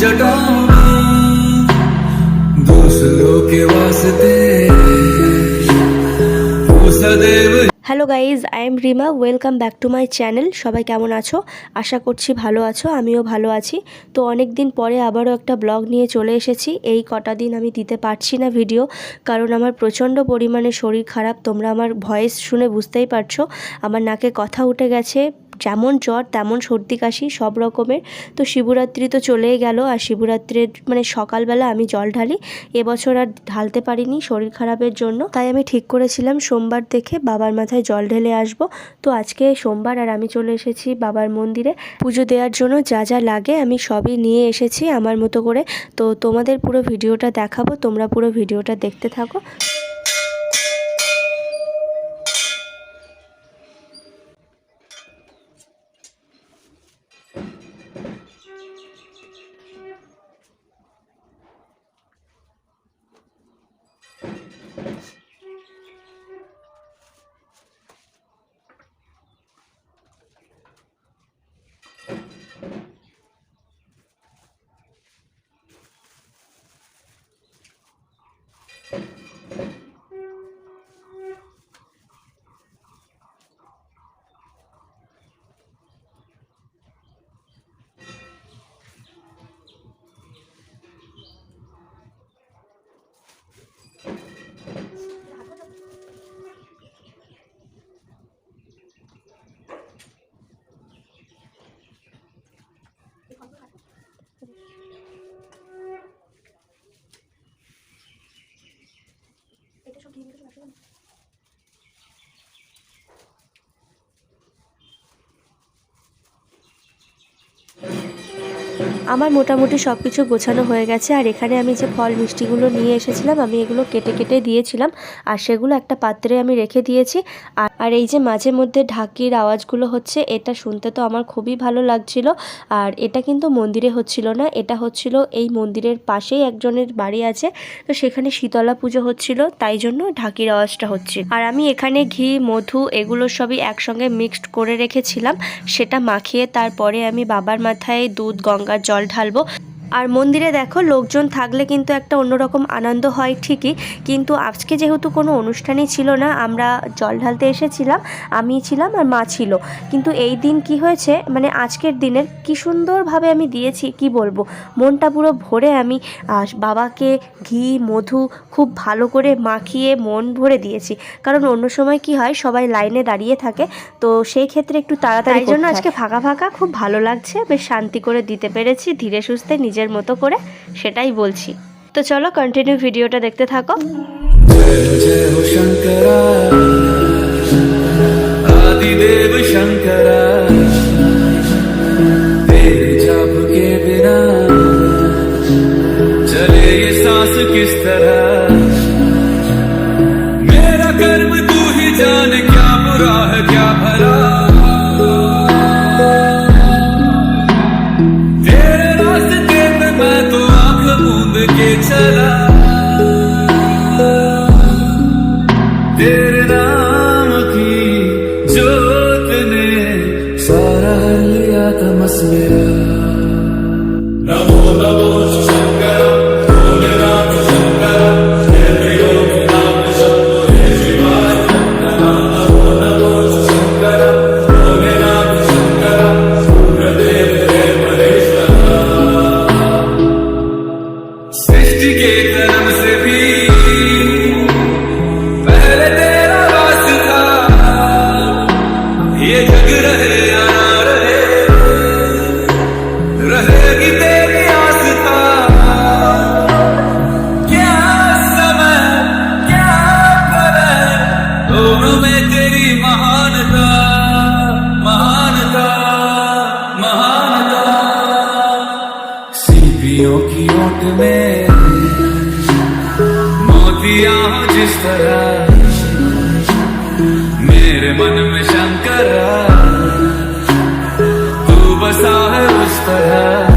जटाओं में दूसरों के वास्ते वो सदैव hello guys I am Rima welcome back to my channel সবাই কেমন আছো আশা করছি ভালো আছো আমিও ভালো আছি তো অনেক দিন পরে আবারও একটা ব্লগ নিয়ে চলে এসেছি এই কটা দিন আমি দিতে পারছি না ভিডিও কারণ আমার প্রচণ্ড পরিমাণে শরীর খারাপ তোমরা আমার ভয়েস শুনে বুঝতেই পারছো আমার নাকে কথা উঠে গেছে যেমন জ্বর, তেমন সর্দি, কাশি সব রকমের। তো শিবরাত্রি তো চলেই গেল আর শিবরাত্রির মানে সকালবেলা আমি জল ঢালি। এবছর আর ঢালতে পারিনি শরীর খারাপের জন্য। তাই আমি ঠিক করেছিলাম সোমবার দেখে বাবার মাথায় জল ঢেলে আসব। তো আজকে সোমবার আর আমি চলে এসেছি বাবার মন্দিরে। পুজো দেওয়ার জন্য যা যা লাগে আমি সবই নিয়ে এসেছি আমার মতো করে। তো তোমাদের পুরো ভিডিওটা দেখাবো, তোমরা পুরো ভিডিওটা দেখতে থাকো। আমার মোটামুটি সব কিছু গোছানো হয়ে গেছে, আর এখানে আমি যে ফল মিষ্টিগুলো নিয়ে এসেছিলাম, আমি এগুলো কেটে কেটে দিয়েছিলাম, আর সেগুলো একটা পাত্রে আমি রেখে দিয়েছি। আর এই যে মাঝে মধ্যে ঢাকির আওয়াজগুলো হচ্ছে, এটা শুনতে তো আমার খুবই ভালো লাগছিল, আর এটা কিন্তু মন্দিরে হচ্ছিল না, এটা হচ্ছিল এই মন্দিরের পাশেই একজনের বাড়ি আছে, তো সেখানে শীতলা পুজো হচ্ছিল, তাই জন্য ঢাকির আওয়াজটা হচ্ছে। আর আমি এখানে ঘি, মধু এগুলো সবই একসঙ্গে মিক্সড করে রেখেছিলাম, সেটা মাখিয়ে তারপরে আমি বাবার মাথায় দুধ, গঙ্গার জল ঢালবো। আর মন্দিরে দেখো লোকজন থাকলে কিন্তু একটা অন্যরকম আনন্দ হয় ঠিকই। কিন্তু আজকে যেহেতু কোনো অনুষ্ঠানই ছিল না আমরা জল ঢালতে এসেছিলাম আমি ছিলাম আর মা ছিল। কিন্তু এই দিন কি হয়েছে মানে আজকের দিনের কি সুন্দরভাবে আমি দিয়েছি কি বলব? মনটা পুরো ভরে আমি বাবাকে ঘি মধু খুব ভালো করে মাখিয়ে মন ভরে দিয়েছি। কারণ অন্য সময় কি হয় সবাই লাইনে দাঁড়িয়ে থাকে তো সেই ক্ষেত্রে একটু তাড়াতাড়ি জন্য আজকে ফাঁকা ফাঁকা খুব ভালো লাগছে বেশ শান্তি করে দিতে পেরেছি ধীরে সুস্থে নিজের মতো করে সেটাই বলছি তো চলো কন্টিনিউ ভিডিওটা দেখতে থাকো जय जय हो शंकरा आदिदेव शंकरा तेरे जाप के बिना चले ये सांस किस तरह जोत ने सारा लिया तमस मेरा नमो नमो शंकर भोलेनाथ शंकर हो जिस तरह। मेरे मन में शंकर तू बसा है उस तरह।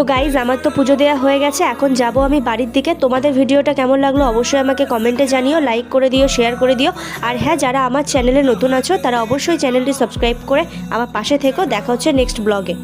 তো গাইজ আমার তো পুজো দেওয়া হয়ে গেছে, এখন যাব আমি বাড়ির দিকে। তোমাদের ভিডিওটা কেমন লাগল অবশ্যই আমাকে কমেন্টে জানিও লাইক করে দিও শেয়ার করে দিও। আর হ্যাঁ যারা আমার চ্যানেলে নতুন আছো, তারা অবশ্যই চ্যানেলটি সাবস্ক্রাইব করে আমার পাশে থেকেও দেখা হচ্ছে নেক্সট ব্লগে